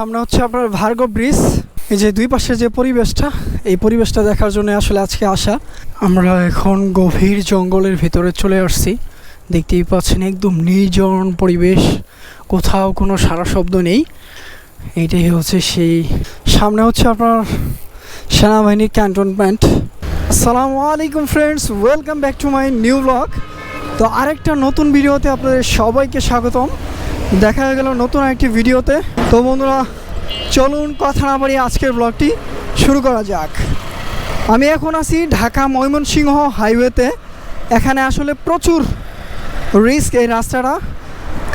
সামনে হচ্ছে আপনার ভার্গব ব্রিজ এই যে দুই পাশে যে পরিবেশটা, এই পরিবেশটা দেখার জন্য আসলে আজকে আসা। আমরা এখন গভীর জঙ্গলের ভিতরে চলে আসছি। দেখতেই পাচ্ছেন একদম নির্জন পরিবেশ, কোথাও কোনো সারা শব্দ নেই। এইটাই হচ্ছে সেই, সামনে হচ্ছে আপনার সেনাবাহিনীর ক্যান্টনমেন্ট। আসসালামু আলাইকুম friends welcome back to my new blog তো আরেকটা নতুন ভিডিওতে আপনাদের সবাইকে স্বাগতম। দেখা গেল নতুন একটি ভিডিওতে। তো বন্ধুরা, চলুন কথা না বাড়িয়ে আজকের ব্লগটি শুরু করা যাক। আমি এখন আছি ঢাকা ময়মনসিংহ হাইওয়েতে। এখানে আসলে প্রচুর রিস্ক এই রাস্তাটা।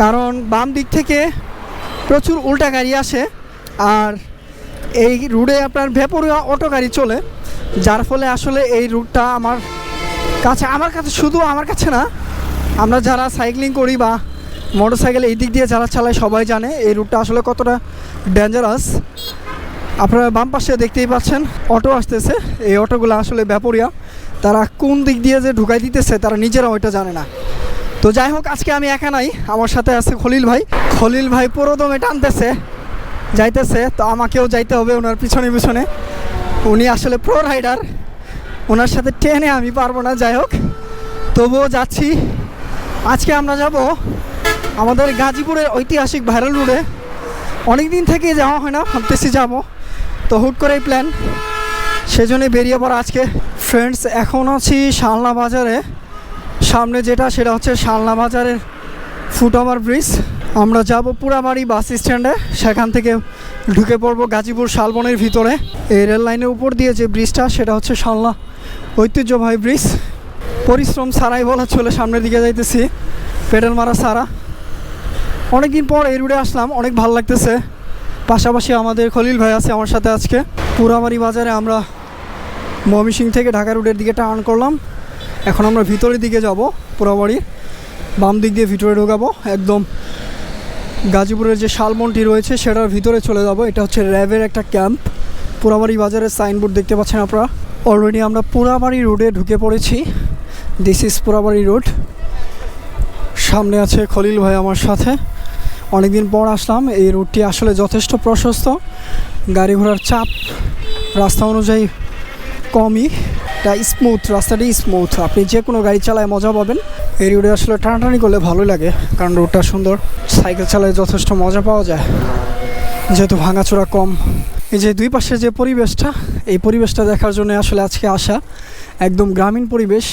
কারণ বাম দিক থেকে প্রচুর উল্টা গাড়ি আসে। আর এই রুটে আপনার ভেপরুয়া অটো গাড়ি চলে। যার ফলে আসলে এই রুটটা আমার কাছে আমার কাছে শুধু আমার কাছে না, আমরা যারা সাইক্লিং করি বা মোটর সাইকেল এই দিক দিয়ে যারা চালায় সবাই জানে। এই রুটটা আসলে কতটা ডেঞ্জারাস আপনারা বাম পাশে দেখতেই পাচ্ছেন অটো আসতেছে। এই অটোগুলো আসলে ব্যাপরিয়া। তারা কোন দিক দিয়ে যে ঢুকাই দিতেছে, তারা নিজেরা ওইটা জানে না। তো যাই হোক, আজকে আমি একা নাই, আমার সাথে আছে খলিল ভাই। খলিল ভাই পুরো দমে টানতেছে, যাইতেছে। তো আমাকেও যাইতে হবে ওনার পিছনে পিছনে। উনি আসলে প্রো রাইডার ওনার সাথে টেনে আমি পারব না, যাই হোক। তবুও যাচ্ছি। আজকে আমরা যাব আমাদের গাজীপুরের ঐতিহাসিক ভাইরাল রোডে অনেক দিন থেকে যাওয়া হয় না, ভাবতেছি যাব। তো হুট করেই প্ল্যান সেজন্যই বেরিয়ে পড়া আজকে। ফ্রেন্ডস এখন আছি শালনা বাজারে। সামনে যেটা, সেটা হচ্ছে শালনা বাজারের ফুটওভার ব্রিজ আমরা যাব পুরাবাড়ি বাস স্ট্যান্ডে। সেখান থেকে ঢুকে পড়ব গাজীপুর শালবনের ভিতরে। এই রেল লাইনের উপর দিয়ে যে ব্রিজটা সেটা হচ্ছে শালনা ঐতিহ্যবাহী ব্রিজ পরিশ্রম ছাড়াই বলা চলে, সামনের দিকে যাইতেছি। পেডেল মারা ছাড়া। অনেকদিন পর এই রুটে আসলাম, অনেক ভালো লাগতেছে। পাশাপাশি আমাদের খলিল ভাই আছে আমার সাথে আজকে। পুরাবাড়ি বাজারে আমরা ময়মনসিং থেকে ঢাকা রুটের দিকে টার্ন করলাম। এখন আমরা ভিতরের দিকে যাব পুরাবাড়ি বাম দিক দিয়ে ভিতরে ঢোকাবো। একদম গাজীপুরের যে শালমনটি রয়েছে, সেটার ভিতরে চলে যাব। এটা হচ্ছে র্যাবের একটা ক্যাম্প। পুরাবাড়ি বাজারের সাইনবোর্ড দেখতে পাচ্ছেন আপনারা। অলরেডি আমরা পুরাবাড়ি রোডে ঢুকে পড়েছি। দিস ইজ পুরাবাড়ি রোড সামনে আছে খলিল ভাই আমার সাথে। অনেকদিন পর আসলাম। এই রোডটি আসলে যথেষ্ট প্রশস্ত। গাড়ি ঘোড়ার চাপ রাস্তা অনুযায়ী কমই। এটা স্মুথ রাস্তাটি স্মুথ আপনি যে কোনো গাড়ি চালায় মজা পাবেন। এই রোডে আসলে টানাটানি করলে ভালোই লাগে, কারণ রোডটা সুন্দর। সাইকেল চালায় যথেষ্ট মজা পাওয়া যায়। যেহেতু ভাঙাচোরা কম। এই যে দুই পাশে যে পরিবেশটা, এই পরিবেশটা দেখার জন্য আসলে আজকে আসা একদম গ্রামীণ পরিবেশ।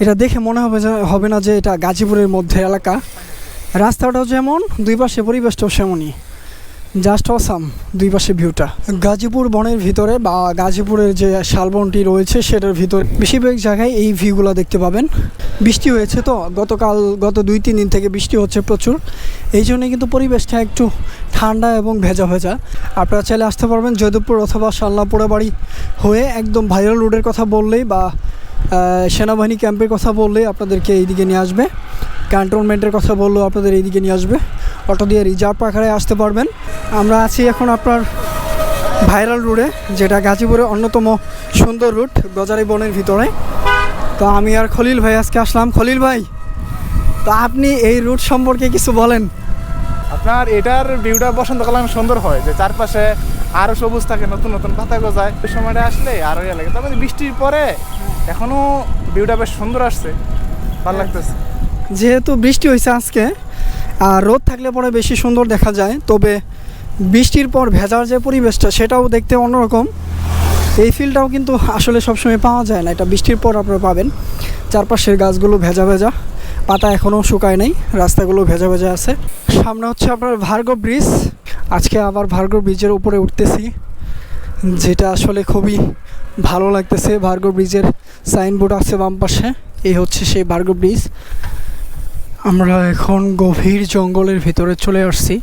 এটা দেখে মনে হবে যে, হবে না যে এটা গাজীপুরের মধ্যে এলাকা। রাস্তাটাও যেমন, দুই পাশে পরিবেশটাও সেমনই। জাস্ট অসাম দুই পাশে ভিউটা গাজীপুর বনের ভিতরে বা গাজীপুরের যে শালবনটি রয়েছে, সেটার ভিতরে বেশিরভাগ জায়গায় এই ভিউগুলো দেখতে পাবেন। বৃষ্টি হয়েছে তো, গতকাল গত দুই, তিন দিন থেকে বৃষ্টি হচ্ছে প্রচুর। এই জন্যে কিন্তু পরিবেশটা একটু ঠান্ডা এবং ভেজা ভেজা। আপনারা চাইলে আসতে পারবেন যদুপুর অথবা শালনাপুরা বাড়ি হয়ে একদম ভাইরাল রোডের কথা বললেই বা সেনাবাহিনী ক্যাম্পের কথা বললেই আপনাদেরকে এইদিকে নিয়ে আসবে। ক্যান্টনমেন্টের কথা বললেও আপনাদের এইদিকে নিয়ে আসবে। অটো দিয়ে রিজার্ভ পাখারে আসতে পারবেন। আমরা আছি এখন আপনার ভাইরাল রোডে যেটা গাজীপুরের অন্যতম সুন্দর রুট গজারি বনের ভিতরে। তো আমি আর খলিল ভাই আজকে আসলাম। খলিল ভাই, তো আপনি এই রুট সম্পর্কে কিছু বলেন। আপনার এটার ভিউটা বসন্তকালে সুন্দর হয়, যে চারপাশে আরও সবুজ থাকে, নতুন নতুন পাতা গজায়। ওই সময়টা আসলে আরও ইয়ে লাগে। তবে বৃষ্টির পরে এখনও ভিউটা বেশ সুন্দর আসছে। ভালো লাগতেছে। যেহেতু বৃষ্টি হয়েছে আজকে, আর রোদ থাকলে পরে বেশি সুন্দর দেখা যায়, তবে বৃষ্টির পর ভেজার যে পরিবেশটা, সেটাও দেখতে অন্যরকম। এই ফিলটাও কিন্তু আসলে সবসময় পাওয়া যায় না। এটা বৃষ্টির পর আপনারা পাবেন। চারপাশের গাছগুলো ভেজা ভেজা। পাতা এখনও শুকায় নাই, রাস্তাগুলো ভেজা ভেজা আছে। সামনে হচ্ছে আপনার ভার্গব ব্রিজ। আজকে আবার ভার্গব ব্রিজের উপরে উঠতেছি। যেটা আসলে খুবই ভালো লাগতেছে। ভার্গব ব্রিজের সাইনবোর্ড আছে বাম পাশে। এই হচ্ছে সেই ভার্গব ব্রিজ। আমরা এখন গভীর জঙ্গলের ভিতরে চলে আসছি।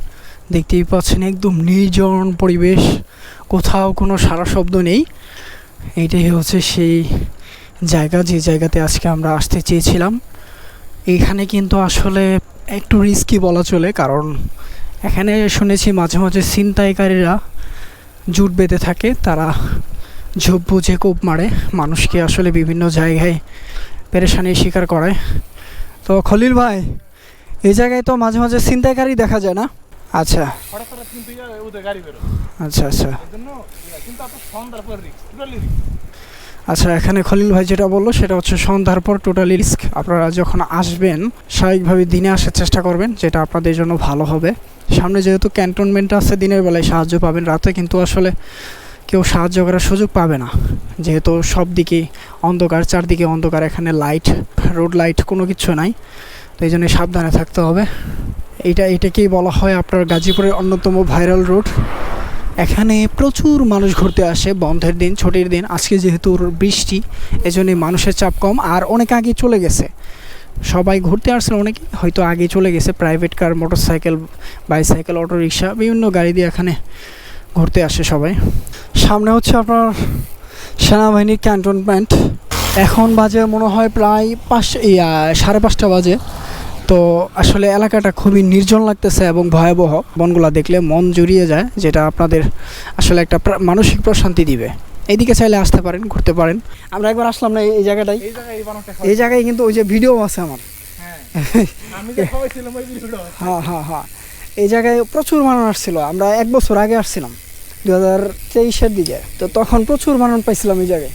দেখতেই পাচ্ছেন, একদম নির্জন পরিবেশ, কোথাও কোনো সারা শব্দ নেই। এইটাই হচ্ছে সেই জায়গা, যে জায়গাতে আজকে আমরা আসতে চেয়েছিলাম। এখানে কিন্তু আসলে একটু রিস্কি বলা চলে, কারণ এখানে শুনেছি মাঝে মাঝে ছিনতাইকারীরা জুট বেঁধে থাকে, তারা ঝোপ বুঝে কোপ মারে, মানুষকে আসলে বিভিন্ন জায়গায় পেরেশানির শিকার করে। তো খলিল ভাই এই জায়গায় তো মাঝে মাঝে ছিনতাইকারী দেখা যায় না? আচ্ছা। আচ্ছা আচ্ছা। আচ্ছা এখানে খলিল ভাই যেটা বলল, সেটা হচ্ছে সন্ধ্যার পর টোটালি রিস্ক আপনারা যখন আসবেন, স্বাভাবিকভাবে দিনে আসার চেষ্টা করবেন, যেটা আপনাদের জন্য ভালো হবে। সামনে যেহেতু ক্যান্টনমেন্ট আছে, দিনের বেলায় সাহায্য পাবেন, রাতে কিন্তু আসলে কেউ সাহায্য করার সুযোগ পাবে না। যেহেতু সব দিকে অন্ধকার, চারদিকে অন্ধকার, এখানে লাইট রোড লাইট কোনো কিছু নাই। তো এই জন্য সাবধানে থাকতে হবে। এটা এটাকেই বলা হয় আপনার গাজীপুরের অন্যতম ভাইরাল রুট এখানে প্রচুর মানুষ ঘুরতে আসে, বন্ধের দিন, ছুটির দিন। আজকে যেহেতু বৃষ্টি এজন্য মানুষের চাপ কম, আর অনেক আগে চলে গেছে। সবাই ঘুরতে আসছিল অনেকে হয়তো আগে চলে গেছে private car motorcycle bicycle auto rickshaw বিভিন্ন গাড়ি দিয়ে এখানে ঘুরতে আসে সবাই। সামনে হচ্ছে আপনার সেনাবাহিনীর ক্যান্টনমেন্ট এখন বাজে মনে হয় প্রায় পাঁচ সাড়ে পাঁচটা বাজে। তো আসলে এলাকাটা খুবই নির্জন লাগতেছে এবং ভয়াবহ বনগুলা দেখলে মন জুড়িয়ে যায় যেটা আপনাদের আসলে একটা মানসিক প্রশান্তি দিবে। এইদিকে চাইলে আসতে পারেন ঘুরতে পারেন। আমরা একবার আসলাম না এই- জায়গাটাই এই জায়গায় কিন্তু ওই যে ভিডিও আছে আমার। হ্যাঁ। হ্যাঁ হ্যাঁ হ্যাঁ। এই জায়গায় প্রচুর মানুষ আসছিল। আমরা এক বছর আগে আসছিলাম দু হাজার তেইশের দিকে। তো তখন প্রচুর মানুষ পাইছিলাম এই জায়গায়।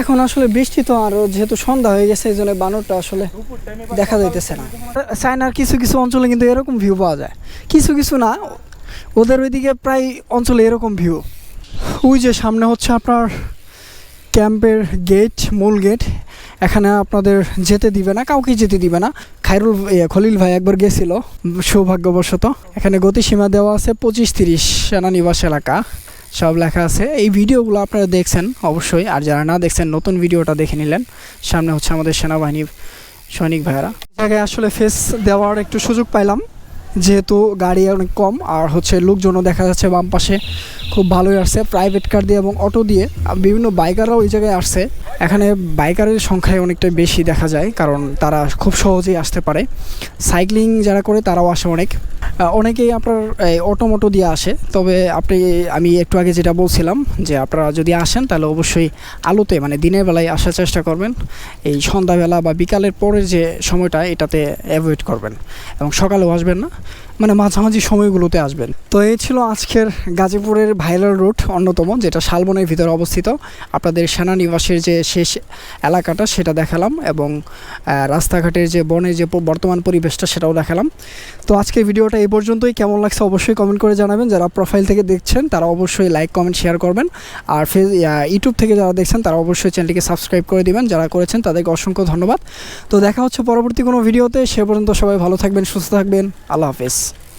এখন আসলে বৃষ্টি তো আরও যেহেতু সন্ধ্যা হয়ে গেছে এই জন্য বানরটা আসলে দেখা যাইতেছে না। চায়নার কিছু কিছু অঞ্চলে কিন্তু এরকম ভিউ পাওয়া যায়। কিছু কিছু না ওদের ওইদিকে প্রায় অঞ্চলে এরকম ভিউ ওই যে সামনে হচ্ছে আপনার ক্যাম্পের গেট মূল গেট এখানে আপনাদের যেতে দিবে না কাউকে যেতে দিবে না। খায়রুল ইয়ে, খলিল ভাই একবার গেছিল সৌভাগ্যবশত। এখানে গতিসীমা দেওয়া আছে পঁচিশ তিরিশ সেনানিবাস এলাকা। সব লেখা আছে। এই ভিডিওগুলো আপনারা দেখছেন অবশ্যই। আর যারা না দেখছেন, নতুন ভিডিওটা দেখে নিলেন। সামনে হচ্ছে আমাদের সেনাবাহিনী সৈনিক ভাইয়েরা। জায়গায় আসলে ফেস দেওয়ার একটু সুযোগ পাইলাম। যেহেতু গাড়ি অনেক কম, আর হচ্ছে লোকজনও দেখা যাচ্ছে বাম পাশে। খুব ভালোই আসছে প্রাইভেট কার দিয়ে এবং অটো দিয়ে। বিভিন্ন বাইকাররাও ওই জায়গায় আসছে। এখানে বাইকারের সংখ্যায় অনেকটা বেশি দেখা যায়, কারণ তারা খুব সহজেই আসতে পারে। সাইক্লিং যারা করে, তারাও আসে অনেক। অনেকেই আপনার, এই অটো মোটো দিয়ে আসে। তবে আপনি, আমি একটু আগে যেটা বলছিলাম যে আপনারা যদি আসেন, তাহলে অবশ্যই আলোতে মানে দিনের বেলায় আসার চেষ্টা করবেন। এই সন্ধ্যাবেলা বা বিকালের পরের যে সময়টা, এটাতে অ্যাভয়েড করবেন। এবং সকালেও আসবেন না। মানে মাঝামাঝি সময়গুলোতে আসবেন। তো এই ছিল আজকের গাজীপুরের ভাইরাল রুট অন্যতম, যেটা শালবনের ভিতরে অবস্থিত। আপনাদের সেনানিবাসের যে শেষ এলাকাটা, সেটা দেখালাম এবং রাস্তাঘাটের যে বনের যে বর্তমান পরিবেশটা, সেটাও দেখালাম। তো আজকের ভিডিওটা এই পর্যন্তই। কেমন লাগছে অবশ্যই কমেন্ট করে জানাবেন। যারা প্রোফাইল থেকে দেখছেন, তারা অবশ্যই লাইক কমেন্ট শেয়ার করবেন। আর ফেস ইউটিউব থেকে যারা দেখছেন, তারা অবশ্যই চ্যানেলটিকে সাবস্ক্রাইব করে দিবেন। যারা করেছেন, তাদেরকে অসংখ্য ধন্যবাদ। তো দেখা হচ্ছে পরবর্তী কোনো ভিডিওতে। সে পর্যন্ত সবাই ভালো থাকবেন, সুস্থ থাকবেন। আল্লাহ হাফেজ।